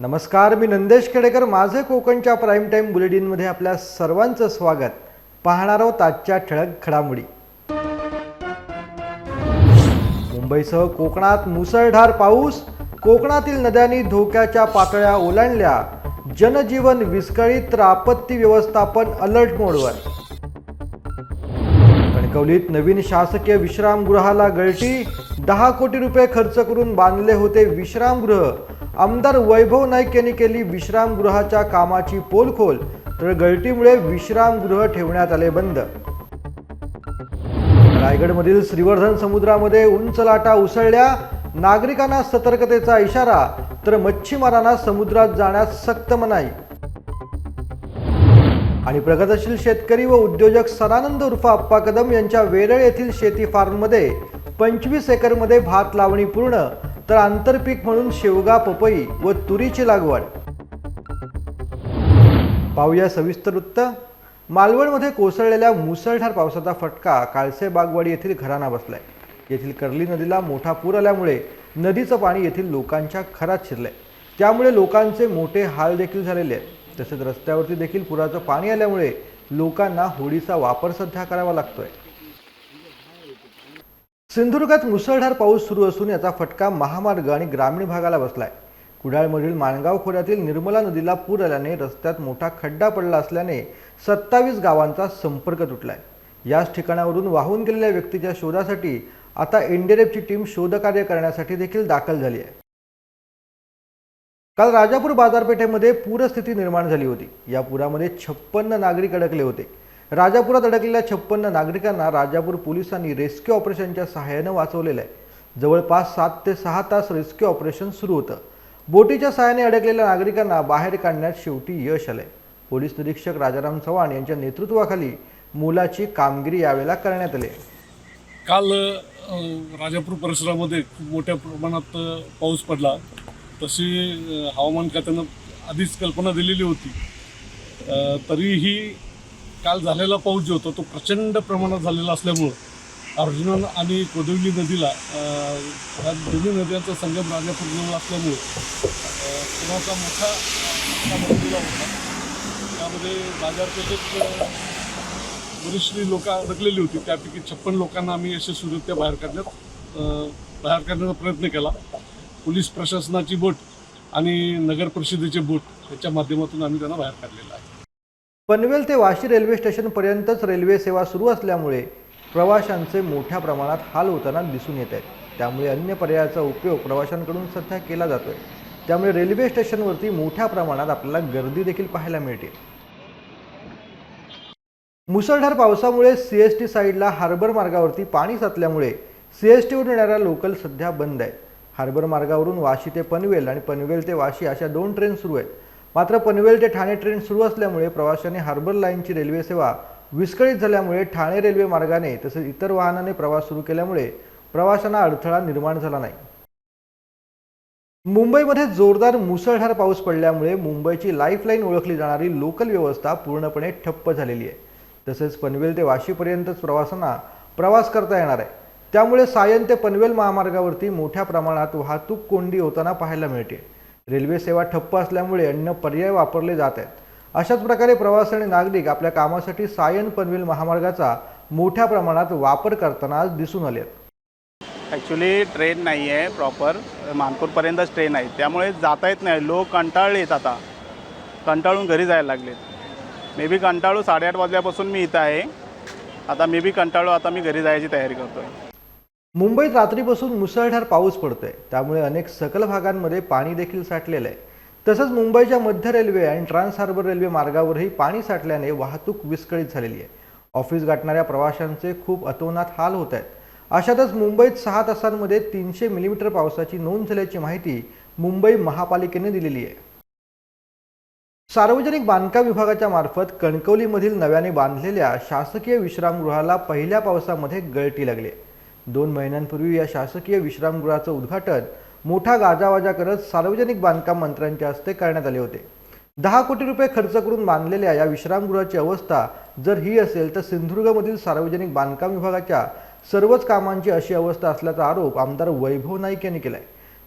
नमस्कार मी नंदेश खेडेकर. माझे कोकणच्या प्राईम टाईम बुलेटिनमध्ये आपल्या सर्वांचं स्वागत. पाहणार आहोत आजच्या ठळक घडामोडी. मुंबईसह कोकणात मुसळधार पाऊस कोकणातील नद्यांनी धोक्याच्या पातळ्या ओलांडल्या जनजीवन विस्कळीत तर आपत्ती व्यवस्थापन अलर्ट मोडवर. कणकवलीत नवीन शासकीय विश्रामगृहाला गळती दहा कोटी रुपये खर्च करून बांधले होते विश्रामगृह. आमदार वैभव नाईक यांनी केली विश्रामगृहाच्या कामाची पोलखोल तर गळतीमुळे विश्रामगृह ठेवण्यात आले बंद. रायगडमधील श्रीवर्धन समुद्रामध्ये उंच लाटा उसळल्या नागरिकांना सतर्कतेचा इशारा तर मच्छीमारांना समुद्रात जाण्यास सक्त मनाई. आणि प्रगतशील शेतकरी व उद्योजक सदानंद उर्फ अप्पा कदम यांच्या वेरळ येथील शेती फार्ममध्ये पंचवीस एकरमध्ये भात लावणी पूर्ण तर आंतरपीक म्हणून शेवगा पपई व तुरीची लागवड. पाहूया सविस्तर वृत्त. मालवणमध्ये कोसळलेल्या मुसळधार पावसाचा फटका काळसे बागवाडी येथील घरांना बसलाय. येथील कर्ली नदीला मोठा पूर आल्यामुळे नदीचं पाणी येथील लोकांच्या घरात शिरलंय. त्यामुळे लोकांचे मोठे हाल देखील झालेले आहेत. तसेच रस्त्यावरती देखील पुराचं पाणी आल्यामुळे लोकांना होडीचा वापर सध्या करावा लागतोय. सिंधुदुर्गात मुसळधार पाऊस सुरू असून याचा फटका महामार्ग आणि ग्रामीण भागाला बसलाय. कुडाळमधील माणगाव खोऱ्यातील निर्मला नदीला पूर आल्याने रस्त्यात मोठा खड्डा पडला असल्याने सत्तावीस गावांचा संपर्क तुटलाय. याच ठिकाणावरून वाहून गेलेल्या व्यक्तीच्या शोधासाठी आता एनडीआरएफची टीम शोधकार्य करण्यासाठी देखील दाखल झाली आहे. काल राजापूर बाजारपेठेमध्ये पूरस्थिती निर्माण झाली होती. या पुरामध्ये छप्पन्न नागरिक अडकले होते. राजापुरात अडकलेल्या छप्पन्न नागरिकांना राजापूर पोलिसांनी रेस्क्यू ऑपरेशनच्या सहाय्यानं वाचवलेलं आहे. जवळपास सात ते सहा तास रेस्क्यू ऑपरेशन सुरू होतं. बोटीच्या सहाय्याने अडकलेल्या नागरिकांना बाहेर काढण्यात शेवटी यश आलंय. पोलीस निरीक्षक राजाराम चव्हाण यांच्या नेतृत्वाखाली मोलाची कामगिरी यावेळेला करण्यात आली. काल राजापूर परिसरामध्ये खूप मोठ्या प्रमाणात पाऊस पडला. तशी हवामान खात्यानं आधीच कल्पना दिलेली होती. तरीही काल झालेला पाऊस जो होता तो प्रचंड प्रमाणात झालेला असल्यामुळं अर्जुना आणि कोदवली नदीला ह्या दोन्ही नद्यांचा संगम राजापूरजवळ असल्यामुळं अ, पुराचा मोठा फटका होता. त्यामध्ये बाजारपेठेत बरीचशी लोक अडकलेली होती. त्यापैकी छप्पन लोकांना आम्ही यशस्वीरित्या बाहेर काढण्यात बाहेर काढण्याचा प्रयत्न केला. पोलीस प्रशासनाची बोट आणि नगर परिषदेचे बोट याच्या माध्यमातून आम्ही त्यांना बाहेर काढलेलं आहे. पनवेल ते वाशी रेल्वे स्टेशनपर्यंतच रेल्वे सेवा सुरू असल्यामुळे प्रवाशांचे मोठ्या प्रमाणात हाल होताना दिसून येत आहेत. त्यामुळे अन्य पर्यायाचा उपयोग प्रवाशांकडून सध्या केला जातो आहे त्यामुळे रेल्वे स्टेशनवरती मोठ्या प्रमाणात आपल्याला गर्दी देखील पाहायला मिळते. मुसळधार पावसामुळे सी एस टी साईडला हार्बर मार्गावरती पाणी साचल्यामुळे सी एस टीवरून येणाऱ्या लोकल सध्या बंद आहेत. हार्बर मार्गावरून वाशी ते पनवेल आणि पनवेल ते वाशी अशा दोन ट्रेन सुरू आहेत. मात्र पनवेल ते ठाणे ट्रेन सुरू असल्यामुळे प्रवाशांनी हार्बर लाईनची रेल्वे सेवा विस्कळीत झाल्यामुळे ठाणे रेल्वे मार्गाने तसेच इतर वाहनाने प्रवास सुरू केल्यामुळे प्रवाशांना अडथळा निर्माण झाला नाही. मुंबईमध्ये जोरदार मुसळधार पाऊस पडल्यामुळे मुंबईची लाईफलाईन ओळखली जाणारी लोकल व्यवस्था पूर्णपणे ठप्प झालेली आहे. तसेच पनवेल ते वाशीपर्यंतच प्रवाशांना प्रवास करता येणार आहे. त्यामुळे सायन ते पनवेल महामार्गावरती मोठ्या प्रमाणात वाहतूक कोंडी होताना पाहायला मिळते. रेल्वे सेवा ठप्प असल्यामुळे अन्य पर्याय वापरले जात आहेत. अशाच प्रकारे प्रवासी आणि नागरिक आपल्या कामासाठी सायन पनवेल महामार्गाचा मोठ्या प्रमाणात वापर करताना आज दिसून आले आहेत. ॲक्च्युली ट्रेन नाही आहे प्रॉपर मानपूरपर्यंतच ट्रेन आहे. त्यामुळे जाता येत नाही. लोक कंटाळलेत आता. कंटाळून घरी जायला लागलेत. मे बी कंटाळू साडेआठ वाजल्यापासून मी इथं आहे. आता मे बी कंटाळू आता मी घरी जायची तयारी करतो आहे मुंबईत रात्रीपासून मुसळधार पाऊस पडतोय. त्यामुळे अनेक सकल भागांमध्ये पाणी देखील साठलेलं आहे. तसंच मुंबईच्या मध्य रेल्वे आणि ट्रान्स हार्बर रेल्वे मार्गावरही पाणी साठल्याने वाहतूक विस्कळीत झालेली आहे. ऑफिस गाठणाऱ्या प्रवाशांचे खूप अतोनात हाल होत आहेत. अशातच मुंबईत सहा तासांमध्ये तीनशे मिलीमीटर पावसाची नोंद झाल्याची माहिती मुंबई महापालिकेने दिलेली आहे. सार्वजनिक बांधकाम विभागाच्या मार्फत कणकवलीमधील नव्याने बांधलेल्या शासकीय विश्रामगृहाला पहिल्या पावसामध्ये गळती लागली आहे. दोन महिन्यांपूर्वी या शासकीय विश्रामगृहाचं उद्घाटन मोठा गाजावाजा करत सार्वजनिक बांधकाम मंत्र्यांच्या हस्ते करण्यात आले होते. दहा कोटी रुपये खर्च करून बांधलेल्या या विश्रामगृहाची अवस्था जर ही असेल तर सिंधुदुर्गमधील सार्वजनिक बांधकाम विभागाच्या सर्वच कामांची अशी अवस्था असल्याचा आरोप आमदार वैभव नाईक यांनी केला आहे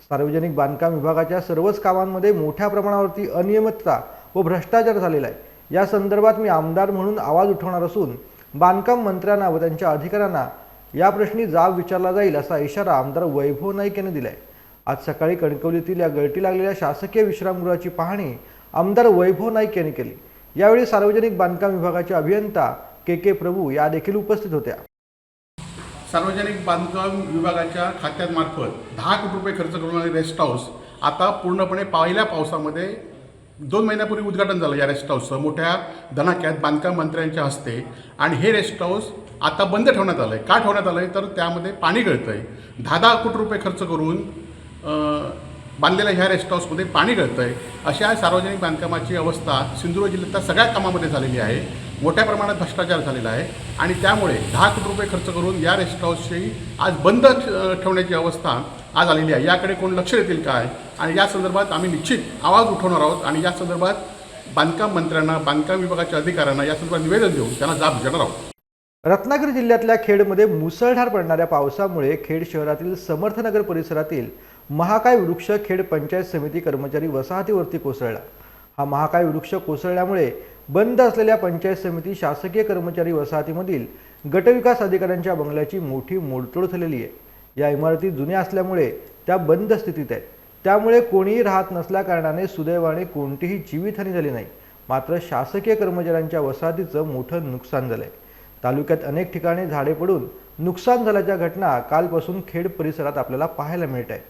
सार्वजनिक बांधकाम विभागाच्या सर्वच कामांमध्ये मोठ्या प्रमाणावरती अनियमितता व भ्रष्टाचार झालेला आहे. या संदर्भात मी आमदार म्हणून आवाज उठवणार असून बांधकाम मंत्र्यांना व त्यांच्या अधिकाऱ्यांना या प्रश्नी जाब विचारला जाईल असा इशारा आमदार वैभव नाईक यांनी दिलाय. आज सकाळी कणकवलीतील या गळती लागलेल्या शासकीय विश्रामगृहाची पाहणी आमदार वैभव नाईक यांनी केली. यावेळी सार्वजनिक बांधकाम विभागाचे अभियंता के के प्रभू या देखील उपस्थित होत्या. सार्वजनिक बांधकाम विभागाच्या खात्यांमार्फत दहा कोटी रुपये खर्च करणारे रेस्ट हाऊस आता पूर्णपणे पहिल्या पावसामध्ये दोन महिन्यापूर्वी उद्घाटन झालं या रेस्ट हाऊसचं मोठ्या धनाक्यात बांधकाम मंत्र्यांच्या हस्ते. आणि हे रेस्ट हाऊस आता बंद ठेवण्यात आलं आहे का ठेवण्यात आलं आहे तर त्यामध्ये पाणी गळतं आहे दहा दहा कोटी रुपये खर्च करून बांधलेल्या ह्या रेस्ट हाऊसमध्ये पाणी गळतं आहे अशा सार्वजनिक बांधकामाची अवस्था सिंधुदुर्ग जिल्ह्यातल्या सगळ्या कामामध्ये झालेली आहे. मोठ्या प्रमाणात भ्रष्टाचार झालेला आहे. आणि त्यामुळे दहा कोटी रुपये खर्च करून या रेस्ट हाऊसची आज बंद ठेवण्याची अवस्था आज आलेली आहे. याकडे कोण लक्ष देतील काय? आणि या संदर्भात आम्ही निश्चित आवाज उठवणार आहोत आणि या संदर्भात बांधकाम मंत्र्यांना बांधकाम विभागाच्या अधिकाऱ्यांना या संदर्भात निवेदन देऊन त्यांना जाब देणार आहोत. रत्नागिरी जिल्ह्यातल्या खेडमध्ये मुसळधार पडणाऱ्या पावसामुळे खेड शहरातील समर्थनगर परिसरातील महाकाय वृक्ष खेड पंचायत समिती कर्मचारी वसाहतीवरती कोसळला. हा महाकाय वृक्ष कोसळल्यामुळे बंद असलेल्या पंचायत समिती शासकीय कर्मचारी वसाहतीमधील गटविकास अधिकाऱ्यांच्या बंगल्याची मोठी मोडतोड झालेली आहे. या इमारती जुन्या असल्यामुळे त्या बंद स्थितीत आहेत. त्यामुळे कोणीही राहत नसल्या कारणाने सुदैवाने कोणतीही जीवितहानी झाली नाही. मात्र शासकीय कर्मचाऱ्यांच्या वसाहतीचं मोठं नुकसान झालं आहे तालुक्यात अनेक ठिकाणी झाडे पडून नुकसान झाल्याच्या घटना कालपासून खेड परिसरात आपल्याला पाहायला मिळत आहे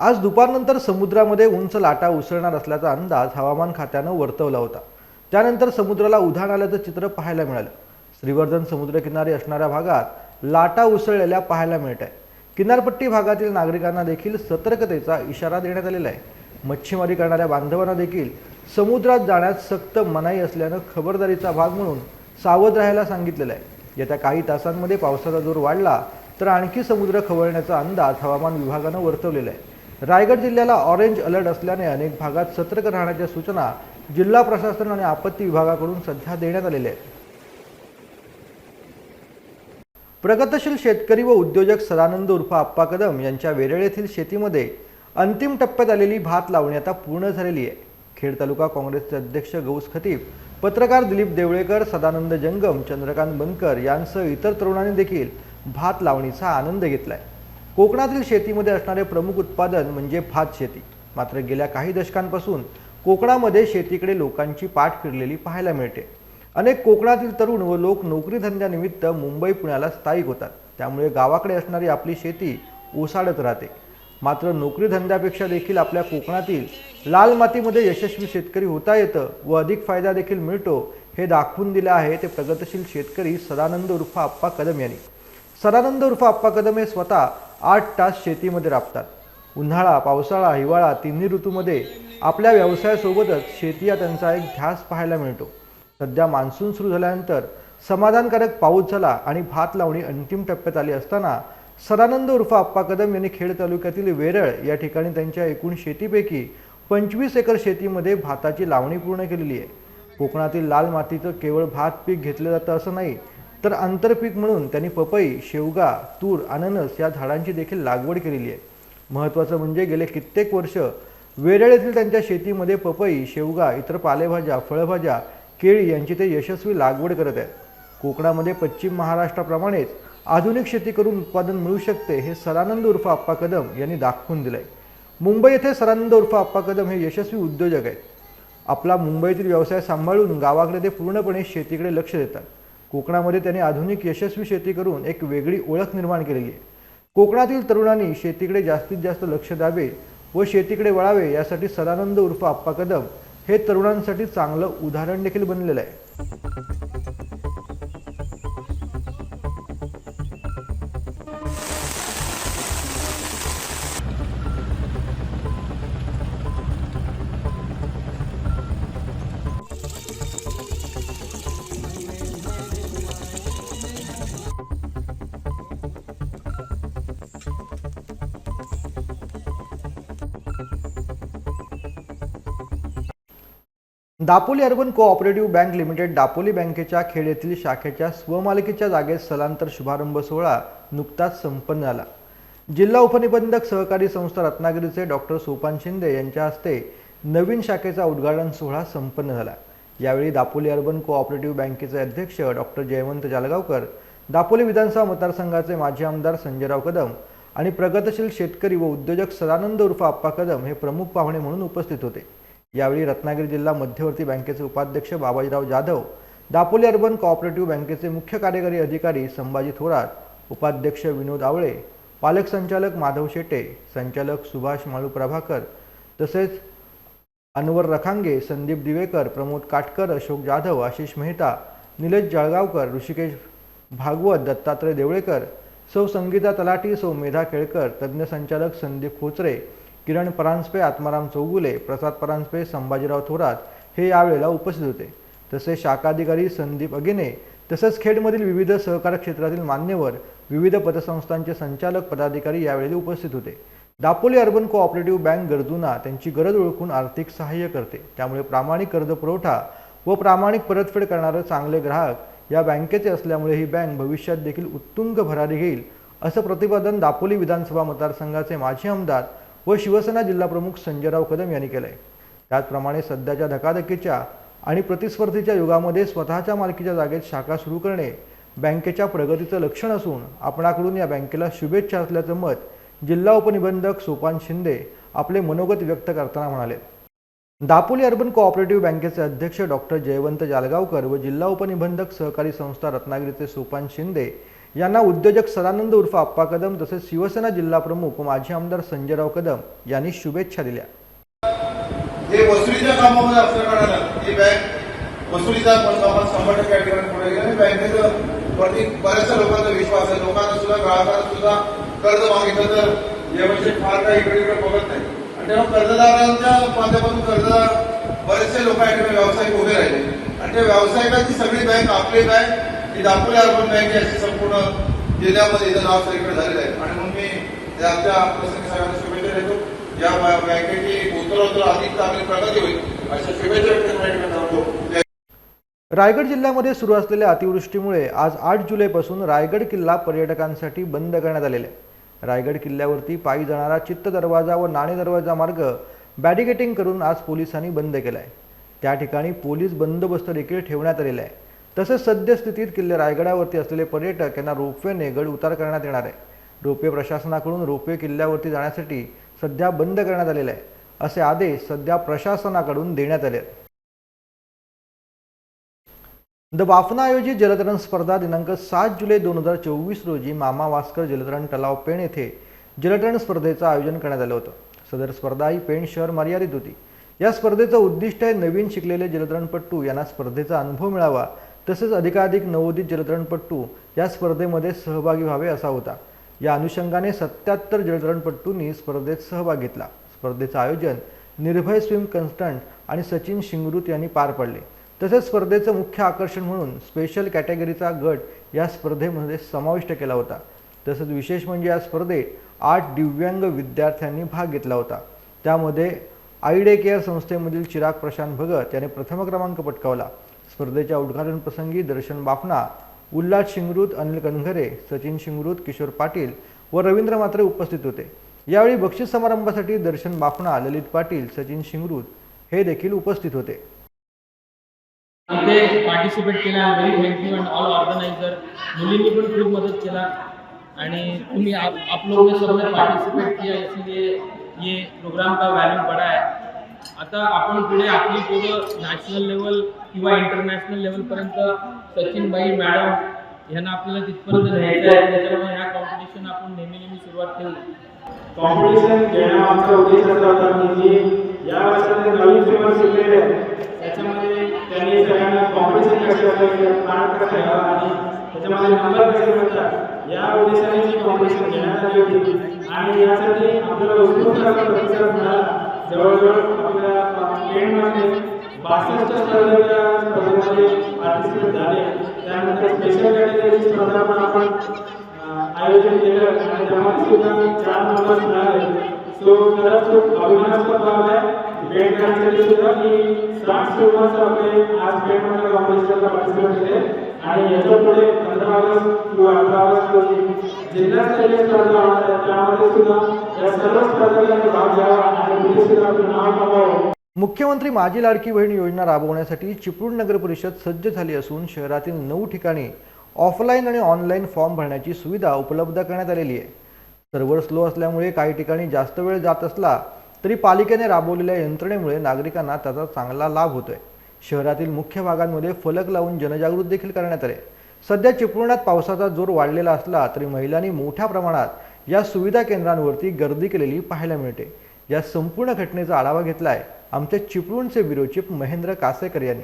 आज दुपारनंतर समुद्रामध्ये उंच लाटा उसळणार असल्याचा अंदाज हवामान खात्यानं वर्तवला होता. त्यानंतर समुद्राला उधाण आल्याचं चित्र पाहायला मिळालं. श्रीवर्धन समुद्रकिनारी असणाऱ्या भागात लाटा उसळलेल्या पाहायला मिळत आहे किनारपट्टी भागातील नागरिकांना देखील सतर्कतेचा इशारा देण्यात आलेला आहे. मच्छीमारी करणाऱ्या बांधवांना देखील समुद्रात जाण्यास सक्त मनाई असल्यानं खबरदारीचा भाग म्हणून सावध राहायला सांगितलेलं आहे. येत्या काही तासांमध्ये पावसाचा जोर वाढला तर आणखी समुद्र खवळण्याचा अंदाज हवामान विभागानं वर्तवलेला आहे. रायगड जिल्ह्याला ऑरेंज अलर्ट असल्याने अनेक भागात सतर्क राहण्याच्या सूचना जिल्हा प्रशासन आणि आपत्ती विभागाकडून सध्या देण्यात आलेल्या आहेत. प्रगतशील शेतकरी व उद्योजक सदानंद उर्फ आप्पा कदम यांच्या वेरळ येथील शेतीमध्ये अंतिम टप्प्यात आलेली भात लावणी आता पूर्ण झालेली आहे. खेड तालुका काँग्रेसचे अध्यक्ष गौस खतीब पत्रकार दिलीप देवळेकर सदानंद जंगम चंद्रकांत बनकर यांसह इतर तरुणांनी देखील भात लावणीचा आनंद घेतलाय. कोकणातील शेतीमध्ये असणारे प्रमुख उत्पादन म्हणजे भात शेती. मात्र गेल्या काही दशकांपासून कोकणामध्ये शेतीकडे लोकांची पाठ फिरलेली पाहायला मिळते. अनेक कोकणातील तरुण व लोक नोकरी धंद्यानिमित्त मुंबई पुण्याला स्थायिक होतात. त्यामुळे गावाकडे असणारी आपली शेती ओसाडत राहते. मात्र नोकरी धंद्यापेक्षा देखील आपल्या कोकणातील लाल मातीमध्ये यशस्वी शेतकरी होता येतं व अधिक फायदा देखील मिळतो हे दाखवून दिले आहे ते प्रगतशील शेतकरी सदानंद उर्फ आप्पा कदम यांनी. सदानंद उर्फ आप्पा कदम हे स्वतः आठ तास शेतीमध्ये राबतात. उन्हाळा पावसाळा हिवाळा तिन्ही ऋतूमध्ये आपल्या व्यवसायासोबतच शेती हा त्यांचा एक ध्यास पाहायला मिळतो. सध्या मान्सून सुरू झाल्यानंतर समाधानकारक पाऊस झाला आणि भात लावणी अंतिम टप्प्यात आली असताना सदानंद उर्फ आप्पा कदम यांनी खेड तालुक्यातील वेरळ या ठिकाणी त्यांच्या एकूण शेतीपैकी पंचवीस एकर शेतीमध्ये भाताची लावणी पूर्ण केलेली आहे. कोकणातील लाल मातीचं केवळ भात पीक घेतलं जातं असं नाही तर आंतरपीक म्हणून त्यांनी पपई शेवगा तूर अननस या झाडांची देखील लागवड केलेली आहे. महत्त्वाचं म्हणजे गेले कित्येक वर्ष वेरळ येथील त्यांच्या शेतीमध्ये पपई शेवगा इतर पालेभाज्या फळभाज्या केळी यांची ते यशस्वी लागवड करत आहेत. कोकणामध्ये पश्चिम महाराष्ट्राप्रमाणेच आधुनिक शेती करून उत्पादन मिळू शकते हे सरानंद उर्फ आप्पा कदम यांनी दाखवून दिलंय. मुंबई येथे सरानंद उर्फ आप्पा कदम हे यशस्वी उद्योजक आहेत. आपला मुंबईतील व्यवसाय सांभाळून गावाकडे ते पूर्णपणे शेतीकडे लक्ष देतात. कोकणामध्ये त्यांनी आधुनिक यशस्वी शेती करून एक वेगळी ओळख निर्माण केलेली आहे. कोकणातील तरुणांनी शेतीकडे जास्तीत जास्त लक्ष द्यावे व शेतीकडे वळावे यासाठी सदानंद उर्फ आप्पा कदम हे तरुणांसाठी चांगलं उदाहरण देखील बनलेलं आहे. Dapoli urban cooperative bank limited Dapoli बँकेच्या खेड येथील शाखेच्या स्वमालकीच्या जागेत स्थलांतर शुभारंभ सोहळा नुकताच संपन्न झाला. जिल्हा उपनिबंधक सहकारी संस्था रत्नागिरीचे डॉक्टर सोपान शिंदे यांच्या हस्ते नवीन शाखेचा उद्घाटन सोहळा संपन्न झाला. यावेळी दापोली अर्बन कोऑपरेटिव्ह बँकेचे अध्यक्ष डॉक्टर जयवंत जालगावकर दापोली विधानसभा मतदारसंघाचे माजी आमदार संजयराव कदम आणि प्रगतशील शेतकरी व उद्योजक सदानंद उर्फ आप्पा कदम हे प्रमुख पाहुणे म्हणून उपस्थित होते. यावेळी रत्नागिरी जिल्हा मध्यवर्ती बँकेचे उपाध्यक्ष बाबाजीराव जाधव दापोली अर्बन कॉपरेटिव्ह बँकेचे मुख्य कार्यकारी अधिकारी संभाजी थोरात उपाध्यक्ष विनोद आवळे पालक संचालक माधव शेटे संचालक सुभाष माळू प्रभाकर तसेच अनवर रखांगे संदीप दिवेकर प्रमोद काटकर अशोक जाधव आशिष मेहता निलेश जळगावकर ऋषिकेश भागवत दत्तात्रय देवळेकर सौ संगीता तलाटी सौ मेधा केळकर तज्ज्ञ संचालक संदीप खोचरे किरण परांजपे आत्माराम चौगुले प्रसाद परांजपे संभाजीराव थोरात हे यावेळेला उपस्थित होते. तसेच शाखाधिकारी संदीप अगिने तसेच खेडमधील विविध सहकार क्षेत्रातील मान्यवर विविध पतसंस्थांचे संचालक पदाधिकारी यावेळी उपस्थित होते. दापोली अर्बन कोऑपरेटिव्ह बँक गरजूंना त्यांची गरज ओळखून आर्थिक सहाय्य करते. त्यामुळे प्रामाणिक कर्ज पुरवठा व प्रामाणिक परतफेड करणारे चांगले ग्राहक या बँकेचे असल्यामुळे ही बँक भविष्यात देखील उत्तुंग भरारी घेईल असं प्रतिपादन दापोली विधानसभा मतदारसंघाचे माजी आमदार व शिवसेना जिल्हाप्रमुख संजयराव कदम यांनी केलंय. त्याचप्रमाणे सध्याच्या धकाधकीच्या आणि प्रतिस्पर्धीच्या युगामध्ये स्वतःच्या मालकीच्या जागेत शाखा सुरू करणे बँकेच्या प्रगतीचं लक्षण असून आपणाकडून या बँकेला शुभेच्छा असल्याचं मत जिल्हा उपनिबंधक सोपान शिंदे आपले मनोगत व्यक्त करताना म्हणाले. दापोली अर्बन कोऑपरेटिव्ह बँकेचे अध्यक्ष डॉक्टर जयवंत जालगावकर व जिल्हा उपनिबंधक सहकारी संस्था रत्नागिरीचे सोपान शिंदे यांना उद्योजक सदानंद उर्फ आप्पा कदम तसेच शिवसेना जिल्हा प्रमुख माजी आमदार संजयराव कदम यांनी शुभेच्छा दिल्या. हे वसुलीच्या कामामध्ये आपल्याकडे ही बँक वसुलीचा पण कामात शंभर टक्के या ठिकाणी पुढे गेलं. आणि बँकेचं वरती बऱ्याचशा लोकांचा विश्वास आहे. लोकांना सुद्धा ग्राहकांना सुद्धा कर्ज मागितलं तर यावर्षी फार काही इकडे इकडे बघत नाही. आणि तेव्हा कर्जदारांच्या माध्यमातून कर्जदार बरेचसे लोक या ठिकाणी व्यावसायिक उभे राहिले. आणि त्या व्यावसायिकांची सगळी बँक आपली बँक की दापोली अर्बन बँक याची संपूर्ण जिल्ह्यामध्ये इथं नाव सगळीकडे झालेलं आहे. आणि म्हणून मी त्या आमच्या प्रसंगी सगळ्यांना शुभेच्छा देतो. या बँकेची उत्तरोत्तर अधिक चांगली प्रगती होईल. अशा शुभेच्छा व्यक्त करण्यासाठी रायगड जिल्ह्यामध्ये सुरू असलेल्या अतिवृष्टीमुळे आज आठ जुलैपासून रायगड किल्ला पर्यटकांसाठी बंद करण्यात आलेला आहे. रायगड किल्ल्यावरती पायी जाणारा चित्त दरवाजा व नाणे दरवाजा मार्ग बॅरिगेटिंग करून आज पोलिसांनी बंद केला आहे त्या ठिकाणी पोलीस बंदोबस्त देखील ठेवण्यात आलेला आहे. तसेच सद्यस्थितीत किल्ले रायगडावरती असलेले पर्यटक यांना रोपवेने गड उतार करण्यात येणार आहे. रोपवे प्रशासनाकडून रोपवे किल्ल्यावरती जाण्यासाठी सध्या बंद करण्यात आलेला आहे असे आदेश सध्या प्रशासनाकडून देण्यात आले आहेत. द बाफना आयोजित जलतरण स्पर्धा दिनांक सात जुलै दोन हजार चोवीस रोजी मामा वास्कर जलतरण तलाव पेण येथे जलतरण स्पर्धेचं आयोजन करण्यात आलं होतं. सदर स्पर्धा ही पेण शहर मर्यादित होती. या स्पर्धेचं उद्दिष्ट आहे नवीन शिकलेले जलतरणपट्टू यांना स्पर्धेचा अनुभव मिळावा तसेच अधिकाधिक नवोदित जलतरणपट्टू या स्पर्धेमध्ये सहभागी व्हावे असा होता. या अनुषंगाने सत्याहत्तर जलतरणपट्टूंनी स्पर्धेत सहभाग घेतला. स्पर्धेचं आयोजन निर्भय स्विम कन्स्टंट आणि सचिन शिंगरूत यांनी पार पडले. तसेच स्पर्धेचं मुख्य आकर्षण म्हणून स्पेशल कॅटेगरीचा गट या स्पर्धेमध्ये समाविष्ट केला होता. तसंच विशेष म्हणजे या स्पर्धेत आठ दिव्यांग विद्यार्थ्यांनी भाग घेतला होता. त्यामध्ये आयडे केअर संस्थेमधील चिराग प्रशांत भगत याने प्रथम क्रमांक पटकावला. स्पर्धेच्या उद्घाटन प्रसंगी दर्शन बाफना उल्हास शिंगरूत अनिल कनघरे सचिन शिंगरूत किशोर पाटील व रवींद्र मात्रे उपस्थित होते. यावेळी बक्षीस समारंभासाठी दर्शन बाफना ललित पाटील सचिन शिंगरूत हे देखील उपस्थित होते. पार्टिसिपेट केला very thank you and all organiser मुलींनी पण खूप मदत केला. आणि तुम्ही आप, आप लोगों ने सबने पार्टिसिपेट किया. इसलिए ये प्रोग्राम का वैल्यू बड़ा है आता आपण पुढे आपली पोरं नॅशनल लेवल किंवा इंटरनॅशनल लेवलपर्यंत सचिनबाई मॅडम यांना आपल्याला तिथपर्यंत न्यायचं आहे. त्याच्यामुळे ह्या कॉम्पिटिशन आपण नेहमी नेहमी सुरुवात ठेवू. कॉम्पिटिशन घेण्यामागचा उद्देश असा होता की जी या वर्षामध्ये नवीन फेमस शिकलेले त्याच्यामध्ये त्यांनी सगळ्यांना कॉम्पिटिशन कसे पार्ट कसा घ्यावा आणि त्याच्यामध्ये नंबर कसे मिळतात या उद्देशाने ही कॉम्पिटिशन घेण्यात आली होती. आणि यासाठी आपल्याला उत्स्फूर्त प्रतिसाद मिळाला. जवळजवळ आपल्या पेणमध्ये बासष्ट स्पर्धेच्या स्पर्धेमध्ये पार्टिसिपेट झाले. त्यानंतर स्पेशल कॅटेगरीची स्पर्धा पण आपण आयोजन केलं आणि त्यामध्ये सुद्धा चार नंबर मिळाले. सो खरंच खूप अभिमानास्पद बाब आहे. बेडकरांसाठी सुद्धा की साठ स्टुडंट्स आपले आज बेडमध्ये कॉम्पिटिशनला पार्टिसिपेट केले आणि याच्यापुढे पंधरा ऑगस्ट किंवा अठरा ऑगस्ट रोजी जिल्हास्तरीय स्पर्धा होणार आहे. त्यामध्ये सुद्धा या सर्व स्पर्धकांनी भाग घ्यावा आणि पुढे आपलं नाव कमावं. मुख्यमंत्री माझी लाडकी बहीण योजना राबवण्यासाठी चिपळूण नगर परिषद सज्ज झाली असून शहरातील नऊ ठिकाणी ऑफलाईन आणि ऑनलाईन फॉर्म भरण्याची सुविधा उपलब्ध करण्यात आलेली आहे. सर्व्हर स्लो असल्यामुळे काही ठिकाणी जास्त वेळ जात असला तरी पालिकेने राबवलेल्या यंत्रणेमुळे नागरिकांना त्याचा चांगला लाभ होतोय. शहरातील मुख्य भागांमध्ये फलक लावून जनजागृत देखील करण्यात आले. सध्या चिपळुणात पावसाचा जोर वाढलेला असला तरी महिलांनी मोठ्या प्रमाणात या सुविधा केंद्रांवरती गर्दी केलेली पाहायला मिळते. या संपूर्ण घटनेचा आढावा घेतलाय आमच्या चिपळूणचे ब्युरो चीफ महेंद्र कासेकर यांनी.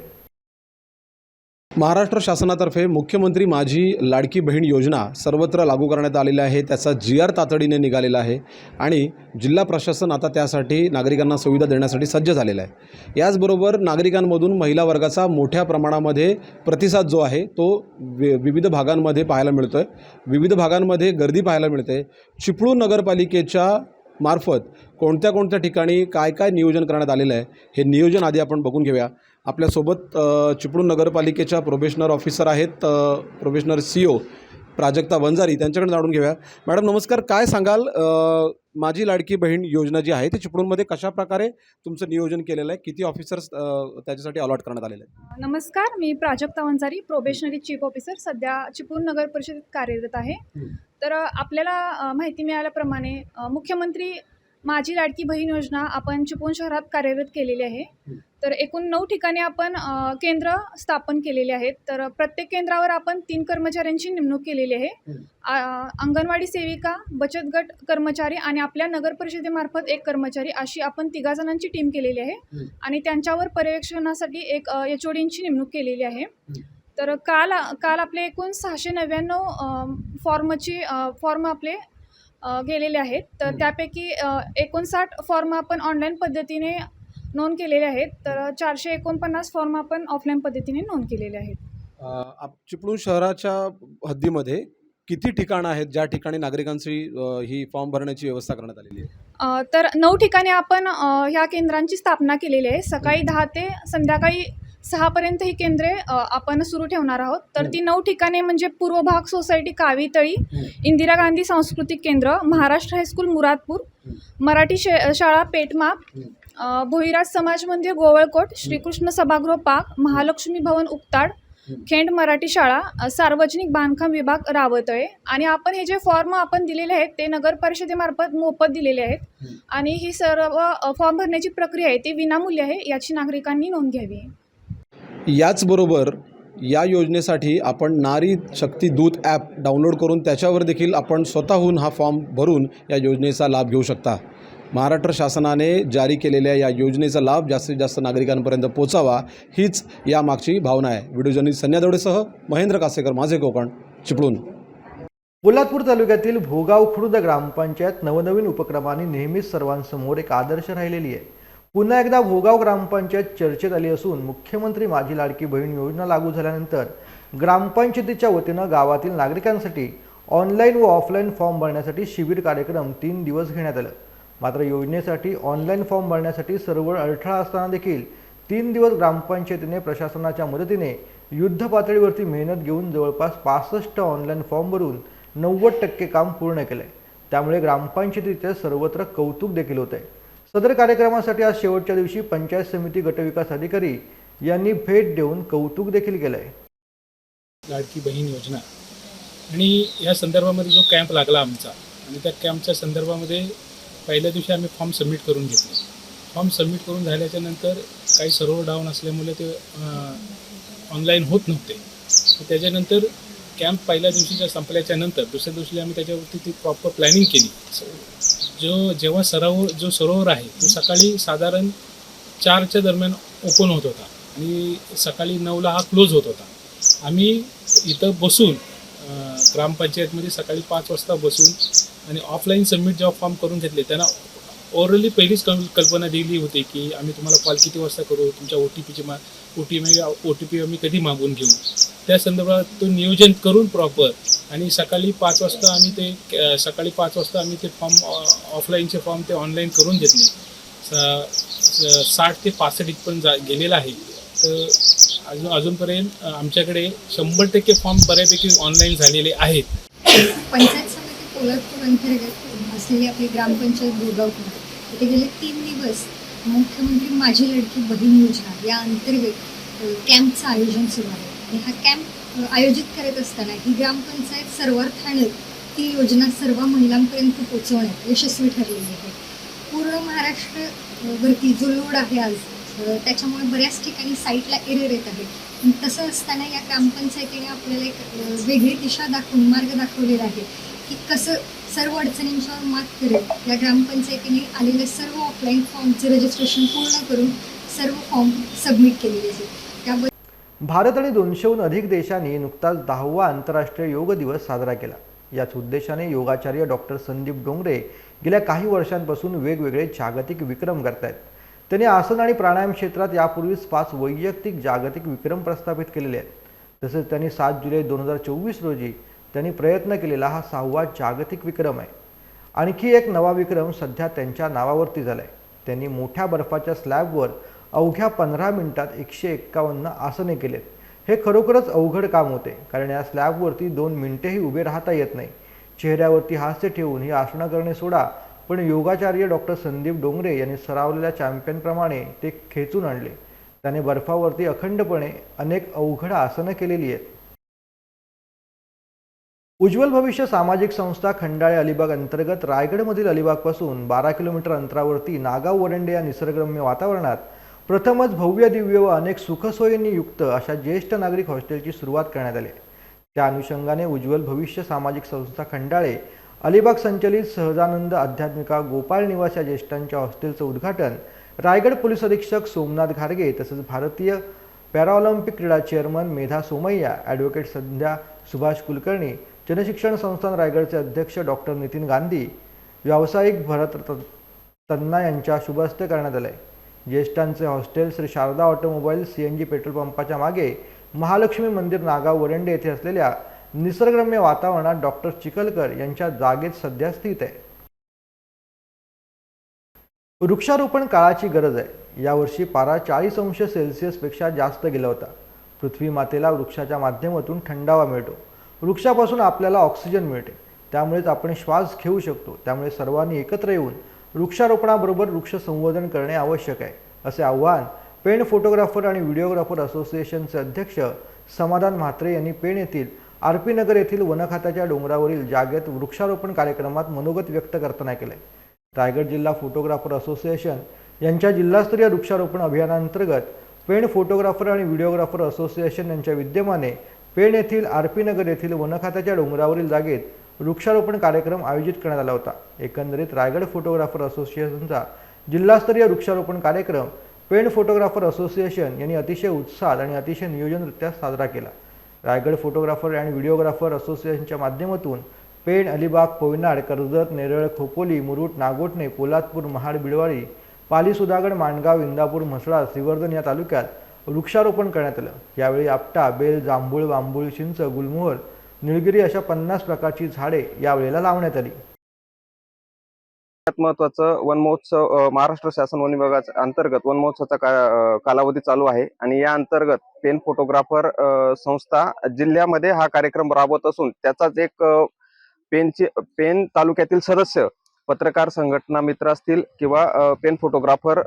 महाराष्ट्र शासनातर्फे मुख्यमंत्री माझी लाडकी बहीण योजना सर्वत्र लागू करण्यात आलेली आहे. त्याचा जी आर तातडीने निघालेला आहे आणि जिल्हा प्रशासन आता त्यासाठी नागरिकांना सुविधा देण्यासाठी सज्ज झालेलं आहे. याचबरोबर नागरिकांमधून महिला वर्गाचा मोठ्या प्रमाणामध्ये प्रतिसाद जो आहे तो वि विविध भागांमध्ये पाहायला मिळतो आहे विविध भागांमध्ये गर्दी पाहायला मिळते. चिपळूण नगरपालिकेच्या मार्फत कोणत्या कोणत्या ठिकाणी काय काय नियोजन करण्यात आलेलं आहे हे नियोजन आधी आपण बघून घेऊया. आपल्यासोबत चिपळूण नगरपालिकेच्या प्रोबेशनर ऑफिसर आहेत probationer C O Prajakta Vanjari. त्यांच्याकडे जाणून घेऊया. मॅडम नमस्कार. काय सांगाल? माझी लाडकी बहीण योजना जी आहे ती चिपळूणमध्ये कशा प्रकारे तुमचं नियोजन केलेलं आहे? किती ऑफिसर्स त्याच्यासाठी अलॉट करण्यात आलेले आहेत? नमस्कार. मी Prajakta Vanjari probationary chief officer सध्या चिपळूण नगर परिषदेत कार्यरत आहे. तर आपल्याला माहिती मिळाल्याप्रमाणे मुख्यमंत्री माझी लाडकी बहीण योजना आपण चिपळूण शहरात कार्यरत केलेली आहे. तर एकूण नऊ ठिकाणी आपण केंद्र स्थापन केलेले आहेत. तर प्रत्येक केंद्रावर आपण तीन कर्मचाऱ्यांची नेमणूक केलेली आहे. अंगणवाडी सेविका बचत गट कर्मचारी आणि आपल्या नगर परिषदेमार्फत एक कर्मचारी अशी आपण तिघा जणांची टीम केलेली आहे. आणि त्यांच्यावर पर्यवेक्षणासाठी एक एच ओ डींची नेमणूक केलेली आहे. तर काल काल आपले एकूण सहाशे नव्याण्णव फॉर्मची फॉर्म आपले गेलेले आहेत. तर त्यापैकी एकोणसाठ फॉर्म आपण ऑनलाईन पद्धतीने नोंद केलेले आहेत. तर चारशे एकोणपन्नास फॉर्म आपण ऑफलाईन पद्धतीने नोंद केलेले आहेत. आप चिपळूण शहराच्या हद्दीमध्ये किती ठिकाणं आहेत ज्या ठिकाणी नागरिकांची ही फॉर्म भरण्याची व्यवस्था करण्यात आलेली आहे? तर नऊ ठिकाणी आपण ह्या केंद्रांची स्थापना केलेली आहे. सकाळी दहा ते संध्याकाळी सहापर्यंत ही केंद्रे अ, आपण सुरू ठेवणार आहोत. तर ती नऊ ठिकाणे म्हणजे पूर्व भाग सोसायटी कावीतळी इंदिरा गांधी सांस्कृतिक केंद्र महाराष्ट्र हायस्कूल मुरादपूर मराठी शे शाळा पेटमाप अ, भोईराज समाज मंदिर गोवळकोट श्रीकृष्ण सभागृह पाक महालक्ष्मी भवन उक्ताड खेंड मराठी शाळा अ, सार्वजनिक बांधकाम विभाग रावतळे. आणि आपण हे जे फॉर्म आपण दिलेले आहेत ते नगर परिषदेमार्फत मोफत दिलेले आहेत. आणि ही सर्व अ, फॉर्म भरण्याची प्रक्रिया आहे ती विनामूल्य आहे याची नागरिकांनी नोंद घ्यावी. याचबरोबर या योजनेसाठी आपण नारी शक्ती दूत ॲप डाउनलोड करून त्याच्यावर देखील आपण स्वतःहून हा फॉर्म भरून या योजनेचा लाभ घेऊ शकता. महाराष्ट्र शासनाने जारी केलेल्या या योजनेचा लाभ जास्तीत जास्त नागरिकांपर्यंत पोचावा हीच यामागची भावना आहे. व्हिडिओ जर्नलिस्ट संध्या महेंद्र कासेकर माझे कोकण चिपळूण. कोल्हापूर तालुक्यातील भोगाव खुर्द ग्रामपंचायत नवनवीन उपक्रमाने नेहमीच सर्वांसमोर एक आदर्श राहिलेली आहे. पुन्हा एकदा भोगाव ग्रामपंचायत चर्चेत आली असून मुख्यमंत्री माझी लाडकी बहीण योजना लागू झाल्यानंतर ग्रामपंचायतीच्या वतीनं गावातील नागरिकांसाठी ऑनलाईन व ऑफलाईन फॉर्म भरण्यासाठी शिबिर कार्यक्रम तीन दिवस घेण्यात आलं. मात्र योजनेसाठी ऑनलाईन फॉर्म भरण्यासाठी सर्व अडथळा असताना देखील तीन दिवस ग्रामपंचायतीने प्रशासनाच्या मदतीने युद्ध पातळीवरती मेहनत घेऊन जवळपास पासष्ट ऑनलाईन फॉर्म भरून नव्वद टक्के काम पूर्ण केलंय. त्यामुळे ग्रामपंचायतीचे सर्वत्र कौतुक देखील होत आहे सदर कार्यक्रमासाठी आज शेवटच्या दिवशी पंचायत समिती गटविकास अधिकारी यांनी भेट देऊन कौतुक देखील केलंय. लाडकी बहीण योजना. आणि या संदर्भामध्ये जो कॅम्प लागला आमचा आणि त्या कॅम्पच्या संदर्भामध्ये पहिल्या दिवशी आम्ही फॉर्म सबमिट करून घेतले. फॉर्म सबमिट करून झाल्याच्यानंतर काही सर्व्हर डाऊन असल्यामुळे ते ऑनलाईन होत नव्हते. त्याच्यानंतर कॅम्प पहिल्या दिवशीच्या संपल्याच्या नंतर दुसऱ्या दिवशी आम्ही त्याच्यावरती ती प्रॉपर प्लॅनिंग केली. जो जेव्हा सरोवर जो सरोवर आहे तो सकाळी साधारण चारच्या दरम्यान ओपन होत होता. आणि सकाळी नऊला हा क्लोज होत होता. आम्ही इथं बसून ग्रामपंचायतमध्ये सकाळी पाच वाजता बसून आणि ऑफलाईन सबमिट जेव्हा फॉर्म करून घेतले. त्यांना ओरली पहिलीच कल कल्पना दिली होती की आम्ही तुम्हाला कॉल किती वाजता करू? तुमच्या ओ टी पीची मा O T P O T P आम्ही कधी मागून घेऊ? त्या संदर्भात तो नियोजन करून प्रॉपर आणि सकाळी पाच वाजता आम्ही ते सकाळी पाच वाजता आम्ही ते फॉर्म ऑफलाईनचे फॉर्म ते ऑनलाईन करून घेतले. साठ ते पासष्ट इथपर्यंत जा गेलेला आहे. तर अजून अजूनपर्यंत आमच्याकडे शंभर टक्के फॉर्म बऱ्यापैकी ऑनलाईन झालेले आहेत. पंचायत समिती पोलादपूर अंतर्गत असलेली आपली ग्रामपंचायत दुर्गावपूर तिथे गेले तीन दिवस. मुख्यमंत्री माझी लडकी बहीण योजना या अंतर्गत कॅम्पचं आयोजन सुरू आहे. आणि हा कॅम्प आयोजित करत असताना ही ग्रामपंचायत सर्वार्थानं ती योजना सर्व महिलांपर्यंत पोहोचवण्यात यशस्वी ठरलेली आहे. पूर्ण महाराष्ट्र वरती जो लोड आहे आज त्याच्यामुळे बऱ्याच ठिकाणी साईटला एरर येत आहे. तसं असताना या ग्रामपंचायतीने आपल्याला एक वेगळी दिशा दाखवून मार्ग दाखवलेला आहे की कसं सर्व अडचणींच्यावर मात करेल या ग्रामपंचायतीने आलेले सर्व ऑफलाईन फॉर्मचे रजिस्ट्रेशन पूर्ण करून सर्व फॉर्म सबमिट केलेले आहेत. त्याबद्दल भारत आणि दोनशेहून अधिक देशांनी नुकताच दहावा आंतरराष्ट्रीय योग दिवस साजरा केला. याच उद्देशाने योगाचार्य डॉक्टर संदीप डोंगरे गेल्या काही वर्षांपासून वेगवेगळे जागतिक विक्रम करतायत. त्यांनी आसन आणि प्राणायाम क्षेत्रात यापूर्वीच पाच वैयक्तिक जागतिक विक्रम प्रस्थापित केलेले आहेत. तसेच त्यांनी सात जुलै दोन हजार चोवीस रोजी त्यांनी प्रयत्न केलेला हा सहावा जागतिक विक्रम आहे. आणखी एक नवा विक्रम सध्या त्यांच्या नावावरती झाला आहे त्यांनी मोठ्या बर्फाच्या स्लॅबवर अवघ्या पंधरा मिनिटात एकशे एक्कावन्न आसने केलेत. हे खरोखरच अवघड काम होते कारण या स्लॅबवरती दोन मिनिटेही उभे राहता येत नाही. चेहऱ्यावरती हास्य ठेवून ही आसनं करणे सोडा पण योगाचार्य डॉक्टर संदीप डोंगरे यांनी सरावलेल्या चॅम्पियनप्रमाणे ते खेचून आणले. त्याने बर्फावरती अखंडपणे अनेक अवघड आसनं केलेली आहेत. उज्ज्वल भविष्य सामाजिक संस्था खंडाळे अलिबाग अंतर्गत रायगडमधील अलिबागपासून बारा किलोमीटर अंतरावरती नागाव वरंडे या निसर्गरम्य वातावरणात प्रथमच भव्य दिव्य व अनेक सुखसोयींनी युक्त अशा ज्येष्ठ नागरिक हॉस्टेलची सुरुवात करण्यात आली. त्या अनुषंगाने उज्ज्वल भविष्य सामाजिक संस्था खंडाळे अलिबाग संचलित सहजानंद आध्यात्मिका गोपाळ निवास या ज्येष्ठांच्या हॉस्टेलचं उद्घाटन रायगड पोलीस अधीक्षक सोमनाथ घारगे तसंच भारतीय पॅराऑलिम्पिक क्रीडा चेअरमन मेधा सोमय्या ॲडव्होकेट संध्या सुभाष कुलकर्णी जनशिक्षण संस्थान रायगडचे अध्यक्ष डॉक्टर नितीन गांधी व्यावसायिक भरत त- तन्ना यांच्या शुभहस्ते करण्यात आले. ज्येष्ठांचे hostel Shri Sharada automobile C N G petrol पंपाच्या मागे महालक्ष्मी मंदिर नागाव वरंडे येथे असलेल्या निसर्गरम्य वातावरणात डॉक्टर चिखलकर यांच्या जागेत सध्या स्थित आहे. वृक्षारोपण काळाची गरज आहे. यावर्षी पारा चाळीस अंश सेल्सिअसपेक्षा जास्त गेला होता. पृथ्वी मातेला वृक्षाच्या माध्यमातून थंडावा मिळतो. वृक्षापासून आपल्याला ऑक्सिजन मिळते. त्यामुळेच आपण श्वास घेऊ शकतो. त्यामुळे सर्वांनी एकत्र येऊन वृक्षारोपणाबरोबर वृक्ष संवर्धन करणे आवश्यक आहे असे आव्हान पेण फोटोग्राफर आणि व्हिडिओग्राफर असोसिएशनचे अध्यक्ष समाधान म्हात्रे यांनी पेण येथील आर पी नगर येथील वनखात्याच्या डोंगरावरील जागेत वृक्षारोपण कार्यक्रमात मनोगत व्यक्त करताना केले. रायगड जिल्हा फोटोग्राफर असोसिएशन यांच्या जिल्हास्तरीय वृक्षारोपण अभियानांतर्गत पेण फोटोग्राफर आणि व्हिडिओग्राफर असोसिएशन यांच्या विद्यमाने पेण येथील आर पी नगर येथील वनखात्याच्या डोंगरावरील जागेत वृक्षारोपण कार्यक्रम आयोजित करण्यात आला होता. एकंदरीत रायगड फोटोग्राफर असोसिएशनचा जिल्हास्तरीय वृक्षारोपण कार्यक्रम पेण फोटोग्राफर असोसिएशन यांनी अतिशय उत्साहात आणि अतिशय नियोजनरित्या साजरा केला. रायगड फोटोग्राफर आणि व्हिडिओग्राफर असोसिएशनच्या माध्यमातून पेण अलिबाग कोयनाड कर्जत नेरळ खोपोली मुरुट नागोठणे पोलादपूर महाड बिळवाळी पाली सुधागड माणगाव इंदापूर म्हसळा श्रीवर्धन या तालुक्यात वृक्षारोपण करण्यात आलं. यावेळी आपटा बेल जांभूळ बांबूळ चिंच गुलमोहर निळगिरी अशा पन्नास प्रकारची झाडे यावेळेला लावण्यात आली. सगळ्यात महत्वाचं वन महोत्सव महाराष्ट्र शासन वन विभागाच्या अंतर्गत वन महोत्सवाचा का- कालावधी चालू आहे आणि या अंतर्गत पेन फोटोग्राफर संस्था जिल्ह्यामध्ये हा कार्यक्रम राबवत असून त्याचाच एक पेनचे पेन तालुक्यातील सदस्य पत्रकार संघटना मित्र असतील किंवा पेन फोटोग्राफर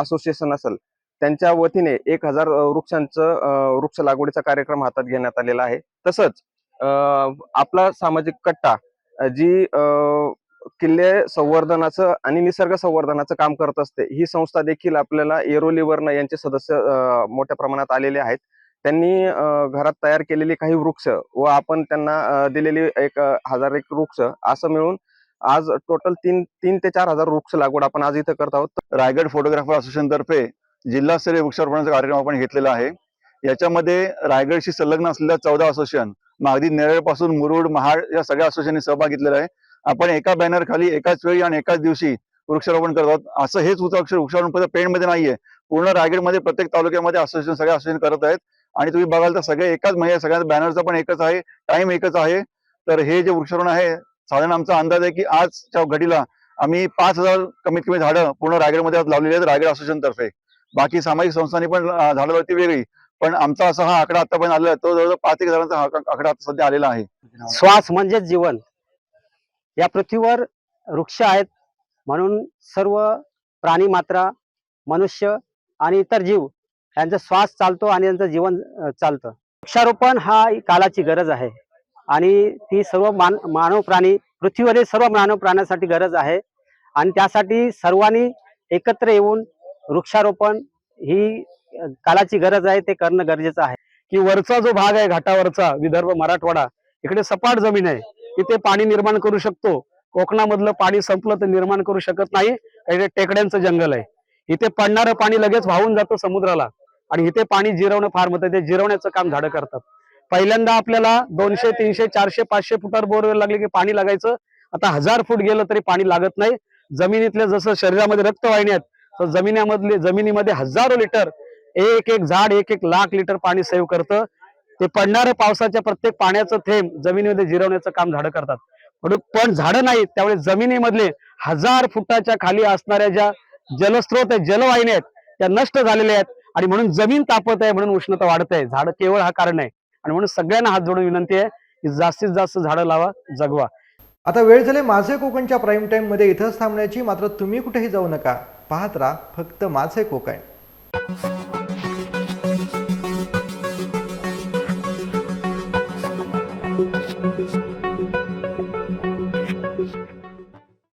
असोसिएशन असेल त्यांच्या वतीने एक हजार वृक्षांचं वृक्ष लागवडीचा कार्यक्रम हातात घेण्यात आलेला आहे. तसंच आपला सामाजिक कट्टा जी अ, किल्ले संवर्धनाचं आणि निसर्ग संवर्धनाचं काम करत असते ही संस्था देखील आपल्याला येरोलीवरनं यांचे सदस्य मोठ्या प्रमाणात आलेले आहेत. त्यांनी घरात तयार केलेली काही वृक्ष व आपण त्यांना दिलेली एक हजार एक वृक्ष असं मिळून आज टोटल तीन तीन ते चार हजार वृक्ष लागवड आपण आज इथं करत आहोत. रायगड फोटोग्राफर असोसिएशनतर्फे जिल्हास्तरीय वृक्षारोपणाचा कार्यक्रम आपण घेतलेला आहे. याच्यामध्ये रायगडशी संलग्न असलेल्या चौदा असोसिएशन अगदी नेरळपासून मुरुड महाड या सगळ्या असोसिएशनने सहभाग घेतलेला आहे. आपण एका बॅनर खाली एकाच वेळी आणि एकाच दिवशी वृक्षारोपण करत आहोत. असं हेच वृक्ष वृक्षारोपण फक्त पेणमध्ये नाहीये. पूर्ण रायगडमध्ये प्रत्येक तालुक्यामध्ये असोसिएशन सगळ्या असोसिएशन करत आहेत. आणि तुम्ही बघाल तर सगळे एकाच म्हणजे महिने सगळ्या बॅनरचा पण एकच आहे. टाइम एकच आहे. तर हे जे वृक्षारोपण आहे साधारण आमचा अंदाज आहे की आजच्या घडीला आम्ही पाच हजार कमीत कमी झाडं पूर्ण रायगडमध्ये आज लावलेली आहेत रायगड असोसिएशन तर्फे बाकी सामाजिक संस्थांनी पण झाडं लावती वेगळी. पण आमचा असा हा आकडा आतापर्यंत आलेला तो जवळजवळ पाच एक हजारांचा हा आकडा आता सध्या आलेला आहे. श्वास म्हणजेच जीवन. या पृथ्वीवर वृक्ष आहेत म्हणून सर्व प्राणी मात्रा मनुष्य आणि इतर जीव यांचा श्वास चालतो आणि यांचं जीवन चालतं. वृक्षारोपण हा कालाची गरज आहे. आणि ती सर्व मान मानव प्राणी पृथ्वीवरील सर्व मानव प्राण्यासाठी गरज आहे. आणि त्यासाठी सर्वांनी एकत्र येऊन वृक्षारोपण ही कालाची गरज आहे ते करणं गरजेचं आहे. की वरचा जो भाग आहे घाटावरचा विदर्भ मराठवाडा इकडे सपाट जमीन आहे. तिथे पाणी निर्माण करू शकतो. कोकणामधलं पाणी संपलं तर निर्माण करू शकत नाही. टेकड्यांचं जंगल आहे. इथे पडणारं पाणी लगेच वाहून जातं समुद्राला. आणि इथे पाणी जिरवणं फार महत्त्वाचं ते जिरवण्याचं काम झाडं करतात. पहिल्यांदा आपल्याला दोनशे तीनशे चारशे पाचशे फुटावर बोरवेल लागले की पाणी लागायचं. आता हजार फूट गेलं तरी पाणी लागत नाही. जमिनीतल्या जसं शरीरामध्ये रक्तवाहिन्यात आहेत तर जमिनीमधले जमिनीमध्ये हजारो लिटर एक एक झाड एक एक लाख लिटर पाणी सेव्ह करतं. ते पडणाऱ्या पावसाच्या प्रत्येक पाण्याचं थेंब जमिनीमध्ये जिरवण्याचं काम झाडं करतात. म्हणून पण झाडं नाहीत त्यामुळे जमिनीमधले हजार फुटाच्या खाली असणाऱ्या ज्या जलस्रोत आहेत जलवाहिन्या आहेत त्या नष्ट झालेल्या आहेत. आणि म्हणून जमीन तापत आहे म्हणून उष्णता वाढत आहे. झाडं केवळ हा कारण आहे. आणि म्हणून सगळ्यांना हात जोडून विनंती आहे की जास्तीत जास्त झाडं लावा जगवा. आता वेळ झाले माझे कोकणच्या प्राईम टाईममध्ये इथंच थांबण्याची. मात्र तुम्ही कुठेही जाऊ नका. पाहत राहा फक्त माझे कोकण.